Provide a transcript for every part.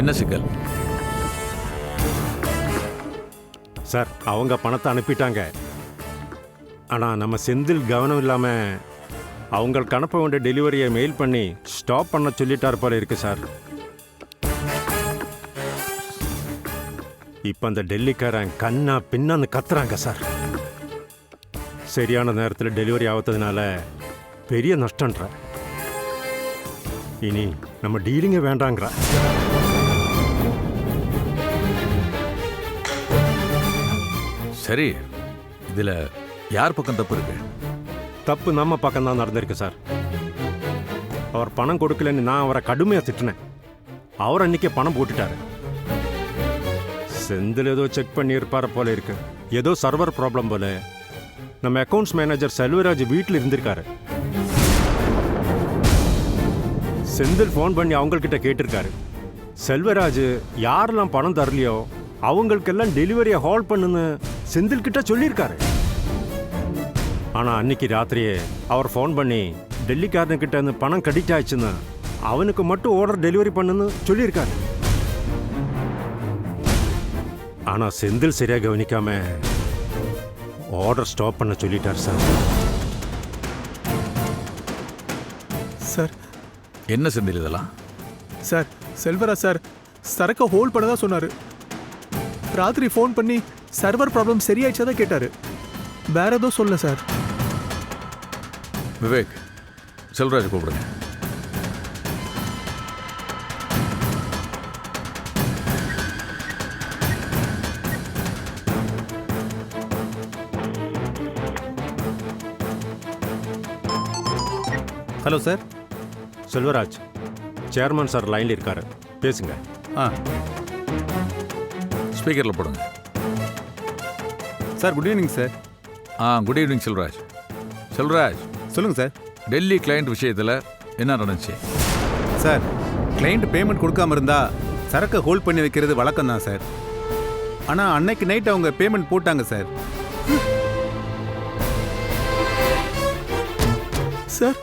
என்ன சிக்கல்? சார் அவங்க பணத்தை அனுப்பிட்டாங்க. ஆனால் நம்ம செந்தில் கவனம் இல்லாமல் அவங்களுக்கு அனுப்ப வேண்டிய டெலிவரியை மெயில் பண்ணி ஸ்டாப் பண்ண சொல்லிட்டார் போல இருக்கு சார். இப்போ அந்த டெல்லிக்காரன் கண்ணா பின்னான்னு கத்துறாங்க சார். சரியான நேரத்தில் டெலிவரி ஆகாததுனால பெரிய நஷ்டன்ற இனி நம்ம டீலிங்க வேண்டாங்கிற சரி இதுல யார் பக்கம் தப்பு இருக்கு? தப்பு நம்ம பக்கம் தான் நடந்திருக்கு சார். அவர் பணம் கொடுக்கலன்னு நான் அவரை கடுமையாக திட்டினேன். அவர் அன்னைக்கே பணம் போட்டுட்டாரு. செந்தில் ஏதோ செக் பண்ணியிருப்பார போல இருக்கு. ஏதோ சர்வர் ப்ராப்ளம் போல. நம்ம அக்கௌண்ட்ஸ் மேனேஜர் செல்வராஜ் வீட்டில் இருந்திருக்காரு. செந்தில் ஃபோன் பண்ணி அவங்கக்கிட்ட கேட்டிருக்காரு. செல்வராஜ் யாரெல்லாம் பணம் தரலையோ அவங்களுக்கெல்லாம் டெலிவரியை ஹால் பண்ணுன்னு செந்தில் கிட்ட சொல்லியிருக்காரு. ஆனா அன்னைக்கு ராத்திரியே அவர் ஃபோன் பண்ணி டெல்லிக்காரனுக்கிட்ட இருந்து பணம் கடிக்ட் ஆயிடுச்சுன்னு அவனுக்கு மட்டும் ஆர்டர் டெலிவரி பண்ணுன்னு சொல்லியிருக்காரு. ஆனா செந்தில் சரியா கவனிக்காம ஆர்டர் ஸ்டாப் பண்ண சொல்லிட்டார் சார். சார். என்ன செந்தில் இதெல்லாம்? சார் செல்வராஜ் சார் சரக்கை ஹோல்ட் பண்ண தான் சொன்னார். ராத்திரி ஃபோன் பண்ணி சர்வர் ப்ராப்ளம் சரியாயிடுச்சா தான் கேட்டார். வேற எதுவும் சொல்ல சார் விவேக் செல்வராஜ் கூப்பிடுங்க. Hello sir Selvaraj chairman sir லைன்ல இருக்காரு. பேசுங்க. ஆ. ஸ்பீக்கர்ல போடுங்க. சார் குட் ஈவினிங் சார் ஆ குட் ஈவினிங் செல்வராஜ். செல்வராஜ். சொல்லுங்கள் சார் டெல்லி கிளையண்ட் விஷயத்துல என்ன நடந்துச்சு? சார் கிளைண்ட் பேமெண்ட் கொடுக்காம இருந்தா சரக்கை ஹோல்ட் பண்ணி வைக்கிறது வழக்கம் தான் சார். ஆனால் அன்னைக்கு நைட் அவங்க பேமெண்ட் போட்டாங்க சார். சார்.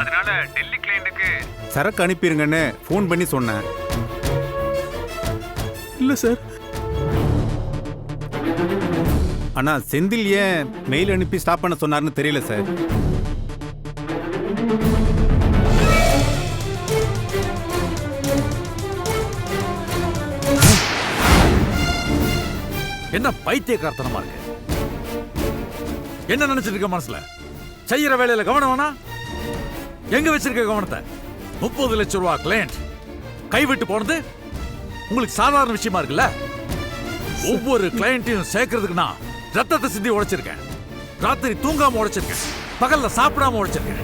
அதனால டெல்லி கிளைண்ட்டுக்கு சரக்கு அனுப்பிடுங்கன்னு ஃபோன் பண்ணி சொன்னேன். இல்லை சார். ஆனால் செந்தில் ஏன் மெயில் அனுப்பி ஸ்டாப் பண்ண சொன்னார்னு தெரியல சார். என்ன பைத்தியக்காரத்தனமா இருக்கு? என்ன நினைச்சிட்டு இருக்க மனசுல? செய்யற வேலையில கவனம் வேணா? எங்க வச்சிருக்க கவனத்தை? முப்பது லட்சம் ரூபா கிளையண்ட் கைவிட்டு போனது உங்களுக்கு சாதாரண விஷயமா இருக்குல்ல? ஒவ்வொரு கிளையண்ட்டையும் சேர்க்கறதுக்கு நான் ரத்தத்தை சிந்தி உடைச்சிருக்கேன். ராத்திரி தூங்காம உடைச்சிருக்கேன். பகல்ல சாப்பிடாம உடைச்சிருக்கேன்.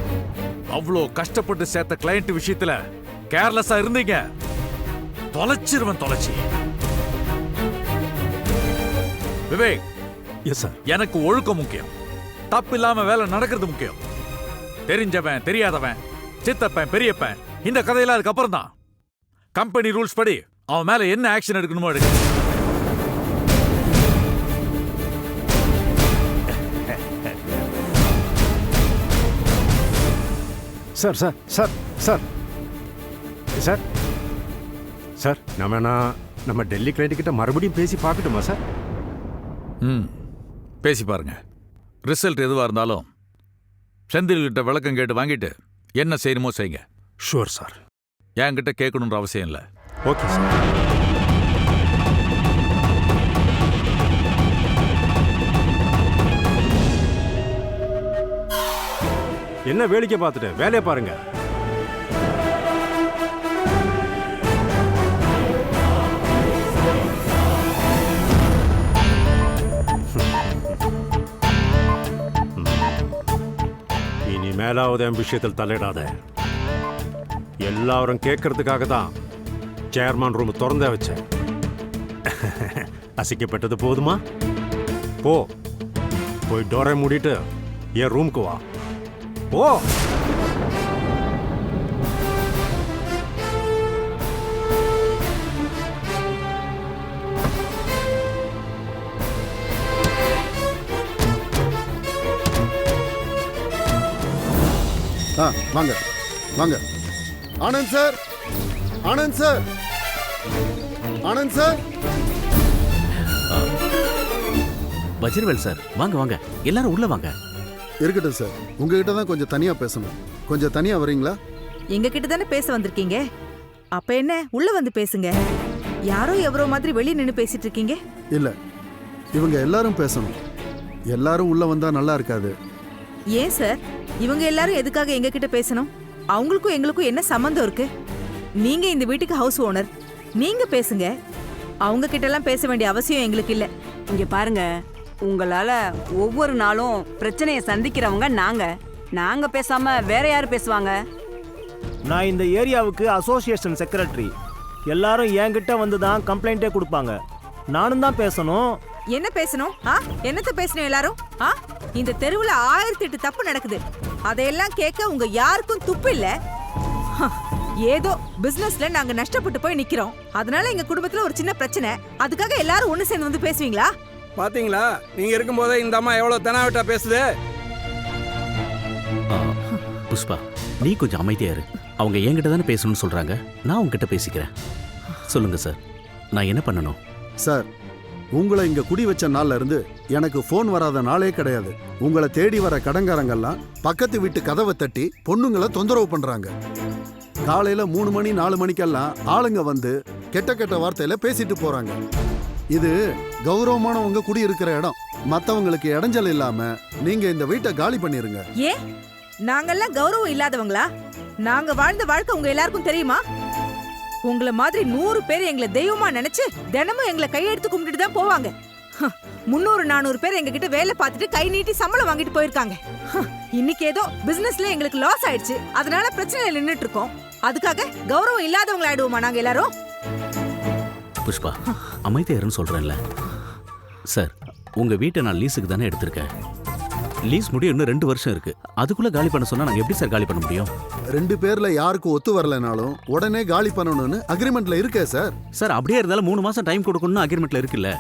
அவ்வளோ கஷ்டப்பட்டு சேர்த்த கிளையண்ட் விஷயத்துல கேர்லெஸ்ஸா இருந்தீங்க. தொலைச்சிருவன் தொலைச்சி. விவேக் எஸ் சார் எனக்கு ஒழுக்கம் முக்கியம். தப்பு இல்லாம வேலை நடக்கிறது முக்கியம். தெரிஞ்சவன் தெரியாதவன் சித்தப்பன் பெரியப்பன் இந்த கதையெல்லாம் அதுக்கப்புறம் தான் கம்பெனி ரூல்ஸ் படி அவன் மேல என்ன ஆக்ஷன் எடுக்கணுமோ எடுக்க sir sir sir sir. Sir. Sir நம்ம என்ன நம்ம டெல்லி கிளைண்ட் கிட்ட மறுபடியும் பேசி பார்க்கட்டுமா சார்? ம் பேசி பாருங்க. ரிசல்ட் எதுவா இருந்தாலும் செந்தில் கிட்ட விளக்கம் கேட்டு வாங்கிட்டு என்ன செய்யணுமோ செய்யுங்க ஷூர் சார் என்கிட்ட கேட்கணுன்ற அவசியம் இல்லை. Okay sir. என்ன வேடிக்கை பார்த்துட்டு வேலையை பாருங்க. இனிமேலாவது என் விஷயத்தில் தலையிடாத. எல்லாரும் கேட்கறதுக்காக தான் சேர்மன் ரூம் திறந்தே வச்ச அசிக்கப்பட்டது போதுமா? போ. போய் டோரை மூடிட்டு என் ரூமுக்கு வா. போ. ஆ வாங்க. வாங்க. Anand sir. Anand sir. Anand sir? Vajravel sir வாங்க வாங்க. எல்லாரும் உள்ள வாங்க. இருக்கட்டும் சார். உங்ககிட்ட தான் கொஞ்சம் தனியா பேசணும். கொஞ்சம் தனியா வரீங்களா? எங்க கிட்ட தானே பேச வந்திருக்கீங்க? அப்ப என்ன? உள்ள வந்து பேசுங்க. யாரோ எவரோ மாதிரி வெளிய நின்னு பேசிட்டு இருக்கீங்க? இல்ல. இவங்க எல்லாரும் பேசணும். எல்லாரும் உள்ள வந்தா நல்லா இருக்காது. ஏன் சார்? இவங்க எல்லாரும் எதுக்காக எங்க கிட்ட பேசணும்? அவங்களுக்கும் எங்களுக்கும் என்ன சம்மந்தம் இருக்கு? நீங்க இந்த வீட்டுக்கு ஹவுஸ் ஓனர் நீங்க பேசுங்க. அவங்க கிட்ட எல்லாம் பேச வேண்டிய அவசியம் எங்களுக்கு இல்ல. இங்க பாருங்க உங்களால ஒவ்வொரு நாளும் பிரச்சனையை சந்திக்கிறவங்க நாங்க. நாங்க பேசாம வேற யாரு பேசுவாங்க? நான் இந்த ஏரியாவுக்கு அசோசியேஷன் செக்ரட்டரி எல்லாரும் என்கிட்ட வந்து தான் கம்ப்ளைண்ட்டே கொடுப்பாங்க. நானும் தான் பேசணும். என்ன பேசணும்? ஆ? என்னத்த பேசணும் எல்லாரும்? ஆ? இந்த தெருவுல ஆயிரத்தி எட்டு தப்பு நடக்குது. அதையெல்லாம் கேட்க உங்க யாருக்கும் துப்பு இல்ல? ஏதோ பிசினஸ்ல நாங்க நஷ்டப்பட்டு போய் நிக்கிறோம். அதனால எங்க குடும்பத்துல ஒரு சின்ன பிரச்சனை. அதுக்காக எல்லாரும் ஒண்ணு சேர்ந்து வந்து பேசுவீங்களா? பாத்தீங்களா? நீங்க இருக்கும்போதே இந்த அம்மா எவ்வளவு தெனாவட்டா பேசுது? புஷ்பா நீ கொஞ்சம் அமைதியா இரு. அவங்க என்கிட்ட தானே பேசணும்னு சொல்றாங்க. நான் உங்ககிட்ட பேசிக்கிறேன். சொல்லுங்க சார் நான் என்ன பண்ணணும்? சார் உங்களை இங்க குடி வச்ச நாள்ல இருந்து எனக்கு ஃபோன் வராத நாளே கிடையாது. உங்களை தேடி வர கடங்காரங்கெல்லாம் பக்கத்து வீட்டு கதவை தட்டி பொண்ணுங்களை தொந்தரவு பண்றாங்க. காலையில மூணு மணி நாலு மணிக்கெல்லாம் ஆளுங்க வந்து கெட்ட கெட்ட வார்த்தையில பேசிட்டு போறாங்க. இது கௌரவமானவங்க குடி இருக்கிற இடம். மத்தவங்களுக்கு இடைஞ்சல் இல்லாம நீங்க இந்த வீட்டை காலி பண்ணிருங்க. ஏ நாங்கெல்லாம் கௌரவம் இல்லாதவங்களா? நாங்க வாழ்ந்த வாழ்க்கை உங்க எல்லாருக்கும் தெரியுமா? உங்களை மாதிரி நூறு பேர் எங்களை தெய்வமா நினைச்சு தினமும் எங்களை கையெடுத்து கும்பிட்டுட்டு தான் போவாங்க. முந்நூறு நானூறு பேர் எங்ககிட்ட வேலை பார்த்துட்டு கை நீட்டி சம்பளம் வாங்கிட்டு போயிருக்காங்க. இன்னைக்கு ஏதோ பிசினஸ்ல எங்களுக்கு லாஸ் ஆயிடுச்சு. அதனால பிரச்சனையில நின்றுட்டு இருக்கோம். அதுக்காக கௌரவம் இல்லாதவங்கள ஆயிடுவோமா நாங்க எல்லாரும்? புஷ்பா அமைதியா இருன்னு சொல்றேன்ல. சார் உங்க வீட்டை நான் லீஸுக்கு தானே எடுத்திருக்கேன். லீஸ் முடிய இன்னும் ரெண்டு வருஷம் இருக்கு. அதுக்குள்ள காலி பண்ண சொன்னா நாங்க எப்படி சார் காலி பண்ண முடியும்? ரெண்டு பேர்ல யாருக்கும் ஒத்து வரலைனாலும் உடனே காலி பண்ணணும்னு அக்ரிமெண்ட்ல இருக்கே சார். சார் அப்படியே இருந்தாலும் மூணு மாசம் டைம் கொடுக்கணும்னு அக்ரிமெண்ட்ல இருக்குல்ல?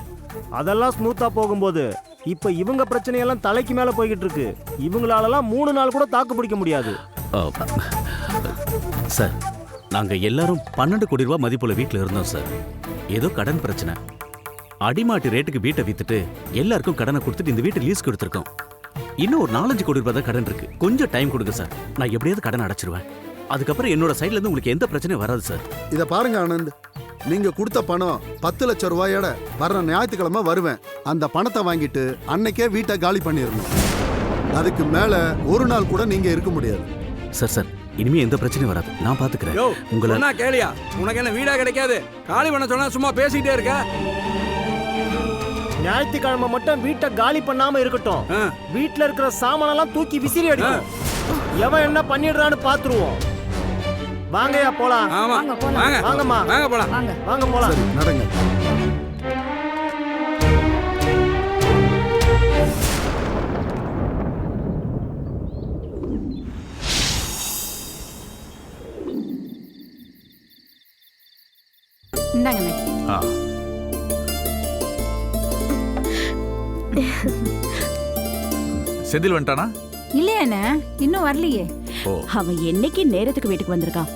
அதெல்லாம் ஸ்மூத்தா போகும்போது இப்ப இவங்க பிரச்சனையெல்லாம் தலைக்கு மேல போய்கிட்டு இருக்கு. இவங்களாலலாம் மூணு நாள் கூட தாக்கு பிடிக்க முடியாது. ஆ, சார் நாங்க எல்லாரும் பன்னெண்டு கோடி ரூபாய் மதிப்புள்ள வீட்டில் இருந்தோம் சார். ஏதோ கடன் பிரச்சனை. அடிமாட்டு ரேட்டுக்கு வீட்டை வித்துட்டு எல்லாருக்கும் கடனை கொடுத்துட்டு இந்த வீட்டை லீஸ் கொடுத்துருக்கோம் இன்னும் ஒரு நாலஞ்சு கோடி ரூபாய் தான் கடன் இருக்கு. கொஞ்சம் டைம் கொடுங்க சார். நான் எப்படியாவது கடன் அடைச்சிருவேன். அதுக்கப்புறம் என்னோட சைடுல இருந்து உங்களுக்கு எந்த பிரச்சனையும் வராது சார். இத பாருங்க ஆனந்த். நீங்க கொடுத்த பணம் பத்து லட்சம் ரூபாயோட வர்ற ஞாயிற்றுக்கிழமை வருவேன். அந்த பணத்தை வாங்கிட்டு அன்னைக்கே வீட்டை காலி பண்ணிடணும். அதுக்கு மேல ஒரு நாள் கூட நீங்க இருக்க முடியாது. சார் சார் இனிமே எந்த பிரச்சனையும் வராது. நான் பாத்துக்கிறேன். உங்களை சொன்னா கேளியா? உனக்கு என்ன வீடா கிடைக்காது? காலி பண்ண சொன்னா சும்மா பேசிக்கிட்டே இருக்க? ஞாயிற்றுக்கிழமை மட்டும் வீட்டை காலி பண்ணாம இருக்கட்டும். ஆ. வீட்ல இருக்கிற சாமானெல்லாம் தூக்கி விசிறி அடிக்கும். எவன் என்ன பண்ணிடுறான்னு பாத்துருவோம். வாங்கய்யா போலாம். ஆமா. வாங்க வாங்கம்மா. வாங்க போலாம். வாங்க. போலாம். நடங்க. செந்தில் வந்துட்டானா? இல்லையாண்ணே இன்னும் வரலையே. ஓ. அவன் என்னைக்கு நேரத்துக்கு வீட்டுக்கு வந்திருக்கான்?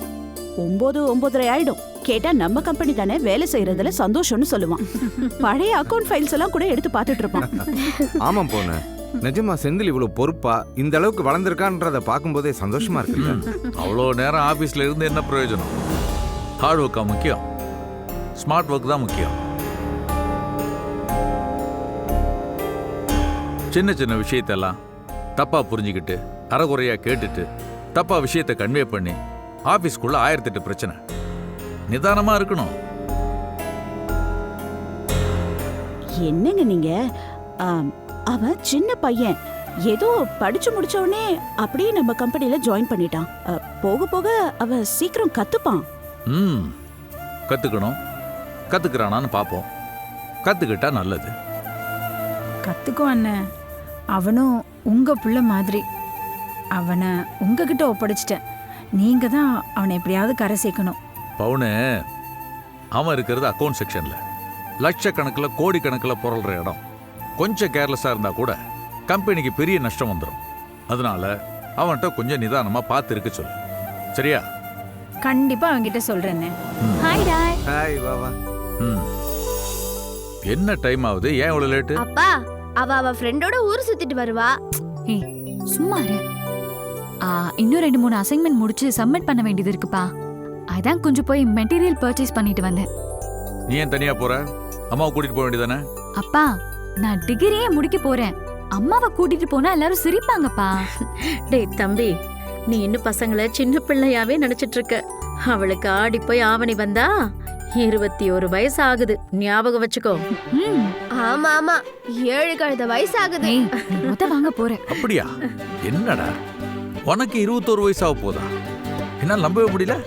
ஒன்பது ஒன்பதரை ஆயிடும். கேட்டா நம்ம கம்பெனி தானே வேலை செய்யறதுல சந்தோஷம்னு சொல்லுவான். பழைய அக்கவுண்ட் ஃபைல்ஸ் எல்லாம் கூட எடுத்து பார்த்துட்டு இருப்பான் ஆமாம் பொண்ணு. நிஜமா செந்தில் இவ்வளவு பொறுப்பா இந்த அளவுக்கு வளர்ந்துருக்கான்றத பார்க்கும்போதே சந்தோஷமா இருக்குல்ல? அவ்வளோ நேரம் ஆஃபீஸில் இருந்து என்ன பிரயோஜனம்? ஹார்ட் ஒர்க்கா முக்கியம். ஸ்மார்ட் ஒர்க் தான் முக்கியம். சின்ன சின்ன விஷயத்தெல்லாம் தப்பா புரிஞ்சுக்கிட்டு அறகுறையா கேட்டுட்டு தப்பா விஷயத்தை கன்வே பண்ணி ஆஃபீஸ்க்குள்ள ஆயிரத்தெட்டு பிரச்சனை. நிதானமா இருக்கணும். என்னங்க நீங்க? ஆம், அவன் சின்ன பையன். ஏதோ படிச்சு முடிச்ச உடனே அப்படியே நம்ம கம்பெனில ஜாயின் பண்ணிட்டான். அ, போக போக அவன் சீக்கிரம் கத்துப்பான். ம் கத்துக்கணும். கத்துக்கிறானான்னு பார்ப்போம் கத்துக்கிட்டா நல்லது. கத்துக்கோ அண்ணன் அவனும் உங்க புள்ள மாதிரி. அவனை உங்ககிட்ட ஒப்படைச்சிட்டேன். நீங்க தான் அவனை எப்படியாவது கரை சேர்க்கணும். பவுனு அவன் இருக்கிறது அக்கௌண்ட் செக்ஷன்ல லட்சக்கணக்கில் கோடிக்கணக்கில் புரள்ற இடம். கொஞ்சம் கேர்லெஸ்ஸாக இருந்தா கூட கம்பெனிக்கு பெரிய நஷ்டம் வந்துடும் அதனால அவன்கிட்ட கொஞ்சம் நிதானமா பார்த்து இருக்க சொல்லு. சரியா? கண்டிப்பா அவன்கிட்ட சொல்றேன்னு. ஹாய் டாய் ஹாய் வா வா ம். என்ன டைம் ஆகுது? ஏன் இவ்வளவு லேட்டு அப்பா அவ அவ ஃப்ரெண்டோட ஊர் சுத்திட்டு வருவா. ஏய் சும்மா இரு. ஆ, இன்னும் ரெண்டு மூணு அசைன்மெண்ட் முடிச்சு சப்மிட் பண்ண வேண்டியது இருக்குப்பா. அதான் கொஞ்சம் போய் மெட்டீரியல் பர்ச்சேஸ் பண்ணிட்டு வந்தேன். நீ ஏன் தனியா போற? அம்மாவை கூட்டிட்டு போக வேண்டியதானே? அப்பா நான் டிகிரியே முடிக்க போறேன். அம்மாவை கூட்டிட்டு போனா எல்லாரும் சிரிப்பாங்கப்பா. டேய் தம்பி நீ இன்னும் பசங்களை சின்ன பிள்ளையாவே நினைச்சிட்டு இருக்க. அவளுக்கு ஆடி போய் ஆவணி வந்தா இருபத்தி ஒரு வயசு ஆகுது ஞாபகம் வச்சுக்கோ. ம். ஆமா ஆமா. ஏழு கழுத வயசு ஆகுது மொத்த வாங்க போறேன் அப்படியா? என்னடா? உனக்கு இருபத்தோரு வயசாக போதா? என்னால் நம்பவே முடியல.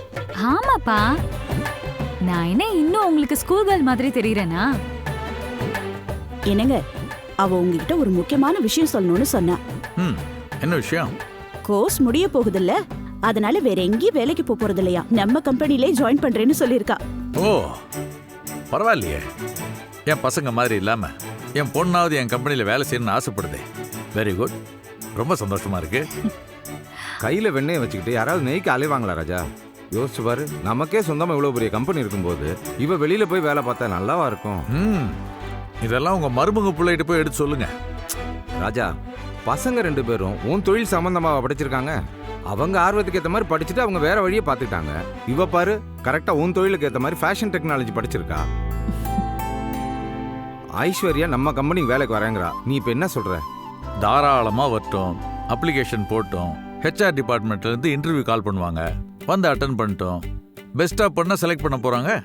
ஆமாப்பா. நான் என்ன இன்னும் உங்களுக்கு ஸ்கூல் கேர்ள் மாதிரி தெரியறேனா? என்னங்க அவ உங்ககிட்ட ஒரு முக்கியமான விஷயம் சொல்லணும்னு சொன்னா. ம் என்ன விஷயம்? கோர்ஸ் முடிய போகுதுல்ல? அதனால வேற எங்கேயும் வேலைக்கு போக போறது இல்லையா? நம்ம கம்பெனிலே ஜாயின் பண்றேன்னு சொல்லியிருக்கா. ஓ பரவாயில்லையே. என் பசங்க மாதிரி இல்லாம என் பொண்ணாவது என் கம்பெனியில் வேலை செய்யணும்னு ஆசைப்படுதே. வெரி குட் ரொம்ப சந்தோஷமா இருக்கு. கையில வெண்ணெயை வச்சுக்கிட்டு யாராவது நெய்க்கு அலைவாங்களா ராஜா? யோசிச்சு பாரு நமக்கே சொந்தமா இவ்வளவு பெரிய கம்பெனி இருக்கும்போது இவ வெளியில போய் வேலை பார்த்தா நல்லாவா இருக்கும்? ம். இதெல்லாம் உங்க மருமக பிள்ளைகிட்ட போய் எடுத்து சொல்லுங்க. ராஜா பசங்க ரெண்டு பேரும் உன் தொழில் சம்பந்தமா படிச்சிருக்காங்க. அவங்க ஆர்வத்துக்கு ஏத்த மாதிரி படிச்சுட்டு அவங்க வேற வழியை பார்த்துக்கிட்டாங்க. இவ பாரு கரெக்டா உன் தொழிலுக்கு ஏத்த மாதிரி ஃபேஷன் டெக்னாலஜி படிச்சிருக்கா. ஐஸ்வர்யா நம்ம கம்பெனிக்கு வேலைக்கு வரேங்கிறா. நீ இப்ப என்ன சொல்ற? தாராளமா வரட்டும். அப்ளிகேஷன் போட்டோம். ஹெச்ஆர் டிபார்ட்மெண்ட்ல இருந்து இன்டர்வியூ கால் பண்ணுவாங்க. வந்து அட்டன் பண்ணிட்டோம். பெஸ்டா பண்ண செலக்ட் பண்ண போறாங்க?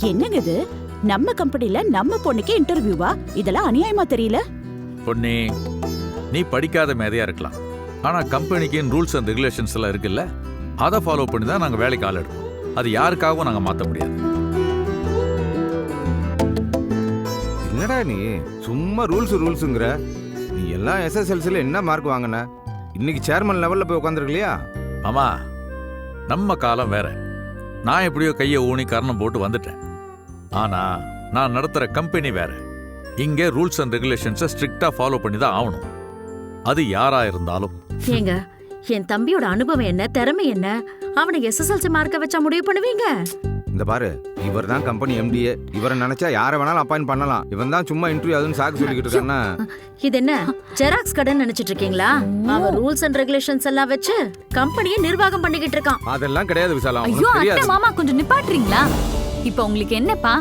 என்னங்க இது? நம்ம கம்பெனில நம்ம பொண்ணுக்கு இன்டர்வியூவா இதெல்லாம் அநியாயமா தெரியல? பொன்னி நீ படிக்காத மேதையா இருக்கலாம். ஆனா கம்பெனிக்கு ரூல்ஸ் அண்ட் ரெகுலேஷன்ஸ் எல்லாம் இருக்குல்ல அதை ஃபாலோ பண்ணி தான் நாங்க வேலைக்கு ஆள் எடுப்போம். அது யாருக்காகவும் நாங்க மாத்த முடியாது. என்னடா நீ? சும்மா ரூல்ஸ் ரூல்ஸுங்கிற. நீ எல்லாம் எஸ்எஸ்எல்சியில் என்ன மார்க் வாங்கின? இன்னைக்கு சேர்மன் லெவல்ல போய் உட்காந்துருக்கலையா ஆமா நம்ம காலம் வேற. நான் எப்படியோ கையை ஊனி கரணம் போட்டு வந்துட்டேன். ஆனா நான் நடத்துற கம்பெனி வேற. இங்கே ரூல்ஸ் அண்ட் ரெகுலேஷன்ஸை ஸ்ட்ரிக்டா ஃபாலோ பண்ணி தான் ஆகணும். அது யாரா இருந்தாலும். ஏங்க என் தம்பியோட அனுபவம் என்ன திறமை என்ன? அவனை எஸ்எஸ்எல்சி மார்க்க வச்சா முடிவு பண்ணுவீங்க? இந்த பாரு இவர் தான் கம்பெனி எம்டிஏ இவரை நினைச்சா யாரை வேணாலும் அப்பாயிண்ட் பண்ணலாம். இவன் தான் சும்மா இன்டர்வியூ அதுன்னு சாக்கு சொல்லிக்கிட்டு இருக்கான்னா? இது என்ன ஜெராக்ஸ் கடன் நினைச்சிட்டு இருக்கீங்களா? அவன் ரூல்ஸ் அண்ட் ரெகுலேஷன்ஸ் எல்லாம் வச்சு கம்பெனியை நிர்வாகம் பண்ணிக்கிட்டு இருக்கான். அதெல்லாம் கிடையாது விசாலம் ஐயோ அத்தை மாமா கொஞ்சம் நிப்பாட்டுறீங்களா? இப்போ உங்களுக்கு என்னப்பா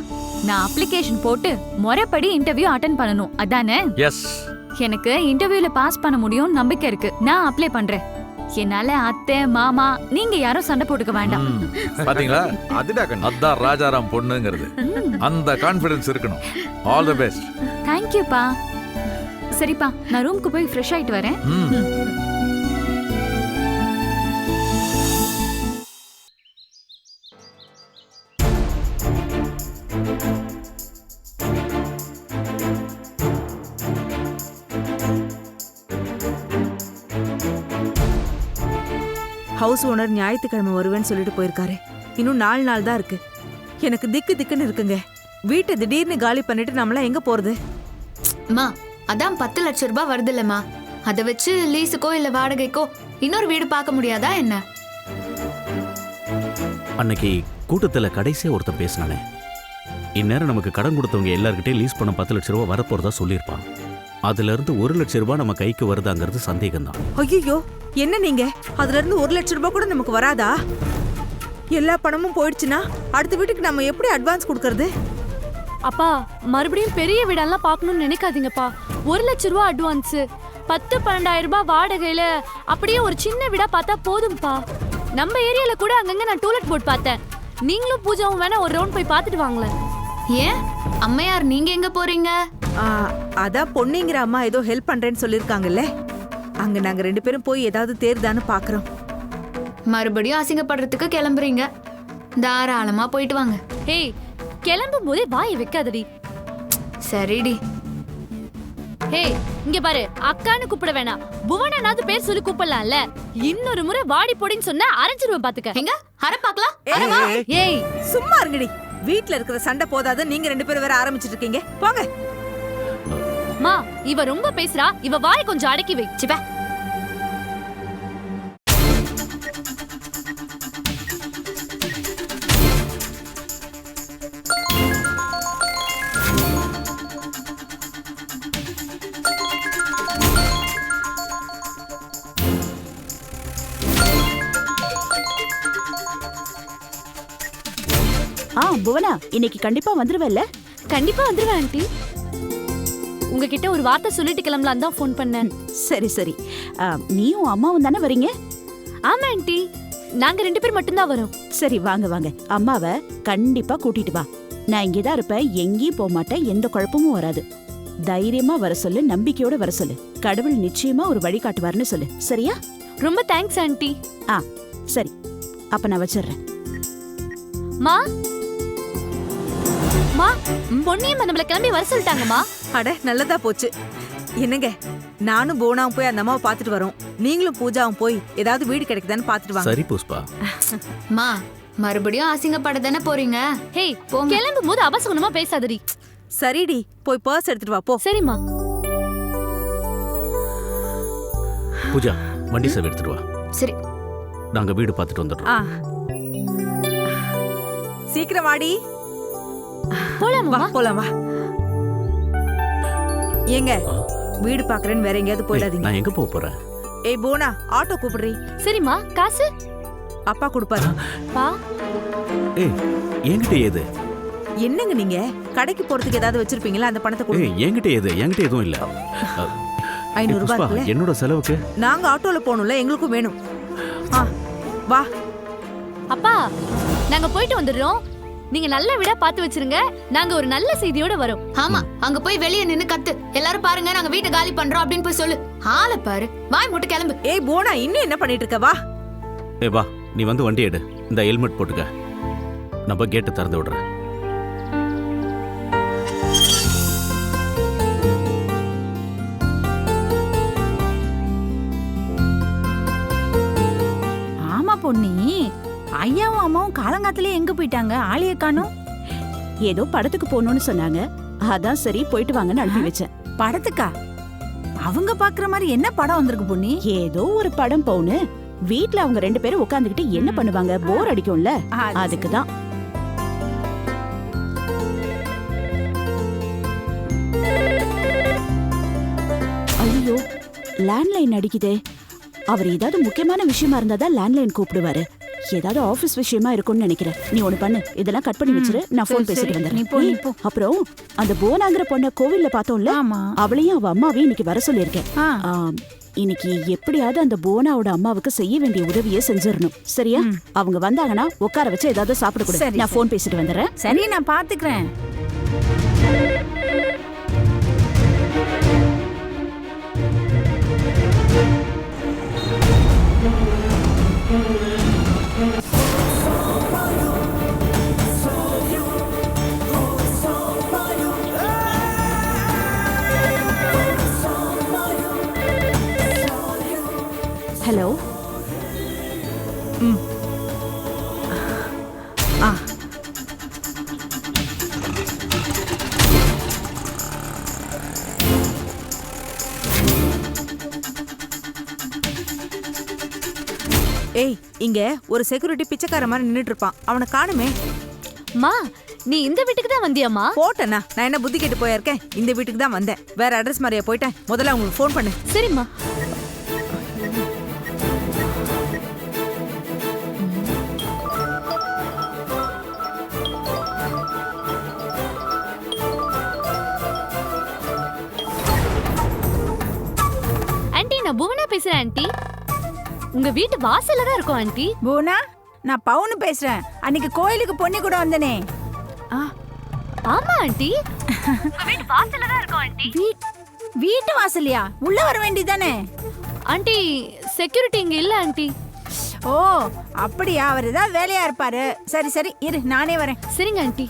நான் அப்ளிகேஷன் போட்டு முறைப்படி இன்டர்வியூ அட்டன் பண்ணணும். அதானே? எஸ் எனக்கு இன்டர்வியூல பாஸ் பண்ண முடியும் நம்பிக்கை இருக்கு. நான் அப்ளை பண்றேன். என்னால அத்தை மாமா நீங்க யாரும் சண்டை போட்டுக்க வேண்டாம். பாத்தீங்களா? அதுடா அதான் ராஜாராம் பொண்ணுங்கிறது. அந்த கான்ஃபிடன்ஸ் இருக்கணும். ஆல் தி பெஸ்ட் தேங்க்யூப்பா சரிப்பா நான் ரூமுக்கு போய் ஃப்ரெஷ் ஆயிட்டு வரேன். ஹவுஸ் ஓனர் ஞாயிற்றுக்கிழமை வருவேன்னு சொல்லிட்டு போயிருக்காரு. இன்னும் நாலு நாள் தான் இருக்கு. எனக்கு திக்கு திக்குன்னு இருக்குங்க. வீட்டை திடீர்னு காலி பண்ணிட்டு நம்மளாம் எங்க போறது? அம்மா அதான் பத்து லட்ச ரூபாய் வருதுல்லம்மா. அதை வச்சு லீஸுக்கோ இல்ல வாடகைக்கோ இன்னொரு வீடு பார்க்க முடியாதா என்ன? அன்னைக்கு கூட்டத்துல கடைசியா ஒருத்தன் பேசினானே. இந்நேரம் நமக்கு கடன் கொடுத்தவங்க எல்லார்கிட்டயும் லீஸ் பண்ண பத்து லட்ச ரூபா வரப்போறதா சொல்லியிருப்பான். அதுல இருந்து ஒரு லட்ச ரூபாய் நம்ம கைக்கு வருதாங்கிறது சந்தேகம்தான். ஐயோ என்ன நீங்க? அதுல இருந்து ஒரு லட்சம் ரூபாய் கூட நமக்கு வராதா? எல்லா பணமும் போயிடுச்சுன்னா அடுத்த வீட்டுக்கு நம்ம எப்படி அட்வான்ஸ் கொடுக்கறது? அப்பா மறுபடியும் பெரிய வீடெல்லாம் பார்க்கணும்னு நினைக்காதீங்கப்பா. ஒரு லட்ச ரூபா அட்வான்ஸ் பத்து பன்னெண்டாயிரம் ரூபாய் வாடகையில அப்படியே ஒரு சின்ன வீடா பார்த்தா போதும்பா நம்ம ஏரியால கூட அங்கங்க நான் டூலெட் போர்ட் பார்த்தேன். நீங்களும் பூஜாவும் வேணா ஒரு ரவுண்ட் போய் பார்த்துட்டு வாங்களேன். ஏன்? அம்மையார் நீங்க எங்க போறீங்க? அதான் பொண்ணுங்கிற அம்மா ஏதோ ஹெல்ப் பண்றேன்னு சொல்லிருக்காங்கல்ல. அங்க நாங்க ரெண்டு பேரும் போய் ஏதாவது தேர்தான்னு பாக்குறோம். மறுபடியும் அசிங்கப்படுறதுக்கு கிளம்புறீங்க. தாராளமா போயிட்டு வாங்க. ஏய் கிளம்பும் போதே வாயை வைக்காதடி. சரிடி. ஏய் இங்க பாரு அக்கான்னு கூப்பிட வேணாம். புவனானாவது பேர் சொல்லி கூப்பிடலாம்ல. இன்னொரு முறை வாடி போடின்னு சொன்னா அரைஞ்சிருவேன் பாத்துக்க. எங்க? அரை பாக்கலாம் ஏய், ஏய் சும்மா இருங்கடி. வீட்ல இருக்கிற சண்டை போதாத நீங்க ரெண்டு பேரும் வேற ஆரம்பிச்சிட்டு இருக்கீங்க. போங்க. மா இவ ரொம்ப பேசுறா. இவ வாய கொஞ்சம் அடக்கி வை. ஆ புவனா இன்னைக்கு கண்டிப்பா வந்துருவல்ல? கண்டிப்பா வந்துருவேன் ஆன்ட்டி உங்ககிட்ட ஒரு வார்த்தை சொல்லிட்டு கிளம்பலாம் தான் ஃபோன் பண்ணேன். சரி சரி. நீயும் அம்மாவும் தானே வரீங்க? ஆமா ஆண்டி. நாங்க ரெண்டு பேர் மட்டும்தான் வரோம். சரி வாங்க வாங்க. அம்மாவை கண்டிப்பா கூட்டிட்டு வா. நான் இங்கதான் இருப்பேன் எங்கேயும் போக மாட்டேன் எந்த குழப்பமும் வராது. தைரியமா வர சொல்லு நம்பிக்கையோட வர சொல்லு. கடவுள் நிச்சயமா ஒரு வழி காட்டுவார்னு சொல்லு. சரியா? ரொம்ப தேங்க்ஸ் ஆண்டி. ஆ சரி. அப்ப நான் வச்சிடுறேன். மா. மா பொன்னியம்மா நம்மள கிளம்பி வர சொல்லிட்டாங்கம்மா. அட நல்லதா போச்சு. என்னங்க நானும் போனாவும் போய் அந்த அம்மாவை பார்த்துட்டு வரோம். நீங்களும் பூஜாவும் போய் ஏதாவது வீடு கிடைக்குதான்னு பார்த்துட்டு வாங்க. சரி புஷ்பா. மா மறுபடியும் அசிங்கப்பட தானே போறீங்க? ஹேய் கிளம்பும் போது அபசகுணமா பேசாதடி. சரிடி போய் பர்ஸ் எடுத்துட்டு வா போ. சரிம்மா. பூஜா வண்டி சேவை எடுத்துட்டு வா. சரி. நாங்க வீடு பார்த்துட்டு வந்துடுறோம். ஆ. சீக்கிரம் வாடி. போலாம் வா போலாம் வா. ஏங்க வீடு பாக்குறேன்னு வேற எங்கேயாவது போயிடாதீங்க. நான் எங்க போக போறேன்? ஏய் போனா ஆட்டோ கூப்பிடுறீ. சரிம்மா காசு? அப்பா கொடுப்பாரு. பா. ஏய் என்கிட்ட ஏது என்னங்க நீங்க? கடைக்கு போறதுக்கு ஏதாவது வச்சிருப்பீங்களா? அந்த பணத்தை ஏய் கொடுங்க என்கிட்ட ஏது என்கிட்ட எதுவும் இல்ல. ஐநூறு ஏய், ரூபாய் இருக்குல்ல? என்னோட செலவுக்கு? நாங்க ஆட்டோல போகணும்ல எங்களுக்கும் வேணும். ஆ வா. அப்பா நாங்க போயிட்டு வந்துடுறோம். நீங்க நல்ல விட பார்த்து வச்சிருங்க. நாங்க ஒரு நல்ல செய்தியோட வரோம். ஆமா அங்க போய் வெளிய நின்னு கத்து. எல்லாரும் பாருங்க நாங்க வீட்டை காலி பண்றோம் அப்படின்னு போய் சொல்லு. ஆளை பாரு. வாய் முட்டு கிளம்பு. ஏய் போனா இன்னும் என்ன பண்ணிட்டு இருக்க? வா. ஏய் வா. நீ வந்து வண்டி எடு. இந்த ஹெல்மெட் போட்டுக்க. நம்ம கேட்டு திறந்து விடுறேன். ஐயாவும் அம்மாவும் காலங்காத்திலே எங்க போயிட்டாங்க? ஆளைய காணோம் ஏதோ படத்துக்கு போகணும்னு சொன்னாங்க. அதான் சரி போயிட்டு வாங்கன்னு அனுப்பி வச்சேன். படத்துக்கா? அவங்க பாக்குற மாதிரி என்ன படம் வந்திருக்கு பொன்னி? ஏதோ ஒரு படம் பவுனு. வீட்ல அவங்க ரெண்டு பேரும் உட்காந்துக்கிட்டு என்ன பண்ணுவாங்க? போர் அடிக்கும்ல? அது அதுக்கு தான். ஐயோ லேண்ட்லைன் அடிக்குதே. அவர் ஏதாவது முக்கியமான விஷயமா இருந்தா தான் லேண்ட்லைன் கூப்பிடுவாரு. ஏதாவது ஆபீஸ் விஷயமா இருக்கும்னு நினைக்கிறேன். நீ ஒண்ணு பண்ணு. இதெல்லாம் கட் பண்ணி வச்சிரு. நான் ஃபோன் பேசிட்டு ஏய், அப்புறம் அந்த போனாங்கிற பொண்ண கோவில்ல பார்த்தோம்ல? ஆமா. அவளையும் அவ அம்மாவையும் இன்னைக்கு வர சொல்லியிருக்கேன். இன்னைக்கு எப்படியாவது அந்த போனாவோட அம்மாவுக்கு செய்ய வேண்டிய உதவியை செஞ்சிடணும். சரியா? அவங்க வந்தாங்கன்னா உட்கார வச்சு ஏதாவது சாப்பிட கொடு. நான் ஃபோன் பேசிட்டு வந்துடுறேன். சரி நான் பாத்துக்கிறேன். ஏய் இங்க ஒரு செக்யூரிட்டி பிச்சைக்கார மாதிரி நின்னுட்டு இருப்பான் அவனை காணுமே. மா நீ இந்த வீட்டுக்கு தான் வந்தியாமா போட்டேண்ணா நான் என்ன புத்தி கேட்டு போயிருக்கேன்? இந்த வீட்டுக்கு தான் வந்தேன். வேற அட்ரஸ் மாதிரியா போயிட்டேன். முதல்ல அவங்களுக்கு ஃபோன் பண்ணு. சரிம்மா. ஆண்டி நான் புவனா பேசுறேன் ஆண்டி. உங்க வீட்டு வாசல்ல தான் இருக்கோம் ஆண்டி. பூனா நான் பவுனு பேசுறேன். அன்னைக்கு கோயிலுக்கு பொண்ணு கூட வந்தனே. ஆமா ஆண்டி. வீட்டு வாசல்ல தான் இருக்கோம் ஆண்டி. வீட்டு வாசலியா உள்ள வர வேண்டியதானே ஆண்டி செக்யூரிட்டி இங்க இல்ல ஆண்டி. ஓ அப்படியா? அவர் ஏதாவது வேலையா இருப்பாரு. சரி சரி இரு நானே வரேன். சரிங்க ஆண்டி.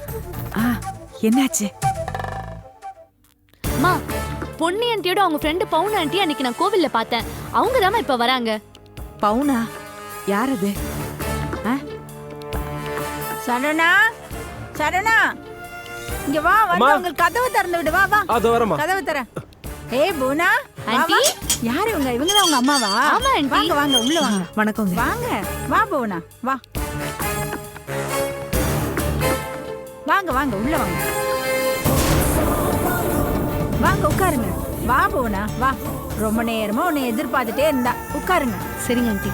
ஆ என்னாச்சு? மா பொன்னி ஆண்டியோட அவங்க ஃப்ரெண்டு பவுன் ஆண்டி அன்னைக்கு நான் கோவில்ல பார்த்தேன். அவங்க தாமா இப்ப வராங்க. பவுனா? யார் அது சரவணா? சரவணா? இங்க வா வந்து. உங்களுக்கு கதவு திறந்து விடு. வா வா. அதோ வரேம்மா. கதவு தர. ஏய் பூனா. ஆண்டி? யாரு இவங்க? இவங்க தான் உங்க அம்மாவா? ஆமா, ஆண்டி. வாங்க வாங்க உள்ள வாங்க. வணக்கங்க. வாங்க. வா பூனா. வா. வாங்க வாங்க உள்ள வாங்க. வாங்க உட்காருங்க. வா பூனா வா. ரொம்ப நேரமா உன்னை எதிர்பார்த்துட்டே இருந்தா. உட்காருங்க. சரிங்க ஆண்டி.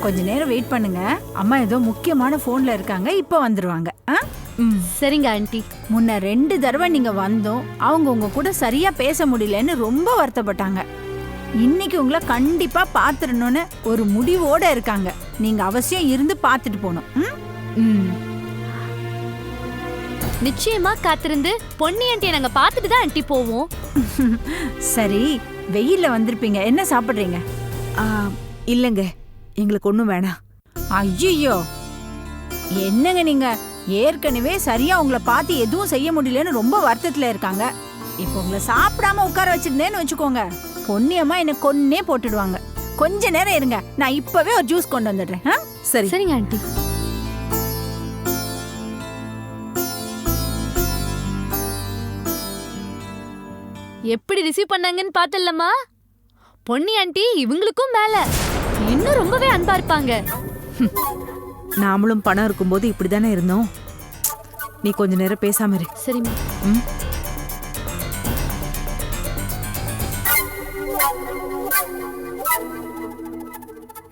கொஞ்ச நேரம் வெயிட் பண்ணுங்க. அம்மா ஏதோ முக்கியமான ஃபோன்ல இருக்காங்க இப்போ வந்துருவாங்க. ஆ? ம் சரிங்க ஆண்டி. முன்ன ரெண்டு தடவை நீங்க வந்தோம். அவங்க உங்க கூட சரியா பேச முடியலன்னு ரொம்ப வருத்தப்பட்டாங்க. இன்னைக்கு உங்களை கண்டிப்பா பாத்துடணும்னு ஒரு முடிவோட இருக்காங்க. நீங்க அவசியம் இருந்து பார்த்துட்டு போகணும். ம்? ம். நிச்சயமா காத்திருந்து பொன்னி ஆண்டியை நாங்க பார்த்துட்டு தான் ஆண்டி போவோம். சரி வெயில்ல வந்திருப்பீங்க. என்ன சாப்பிடுறீங்க? ஆ, இல்லைங்க. எங்களுக்கு ஒன்றும் வேணாம். ஐயோ என்னங்க நீங்க? ஏற்கனவே சரியா உங்களை பார்த்து எதுவும் செய்ய முடியலன்னு ரொம்ப வருத்தத்துல இருக்காங்க. இப்போ உங்களை சாப்பிடாம உட்கார வச்சிருந்தேன்னு வச்சுக்கோங்க. பொன்னியம்மா என்ன கொன்னே போட்டுடுவாங்க. கொஞ்ச நேரம் இருங்க. நான் இப்பவே ஒரு ஜூஸ் கொண்டு வந்துடுறேன். ஆ? சரி சரிங்க ஆண்டி எப்படி ரிசீவ் பண்ணாங்கன்னு பார்த்தல்லம்மா? பொன்னி ஆண்டி இவங்களுக்கும் மேல. இன்னும் ரொம்பவே அன்பா இருப்பாங்க. நாமளும் பணம் இருக்கும்போது இப்படி தானே இருந்தோம். நீ கொஞ்ச நேரம் பேசாம இரு. சரிம்மா. ம்?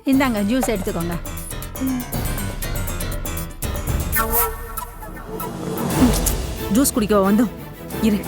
இந்தாங்க ஜூஸ் எடுத்துக்கோங்க. ஜூஸ் குடிக்க வந்தோம். இரு.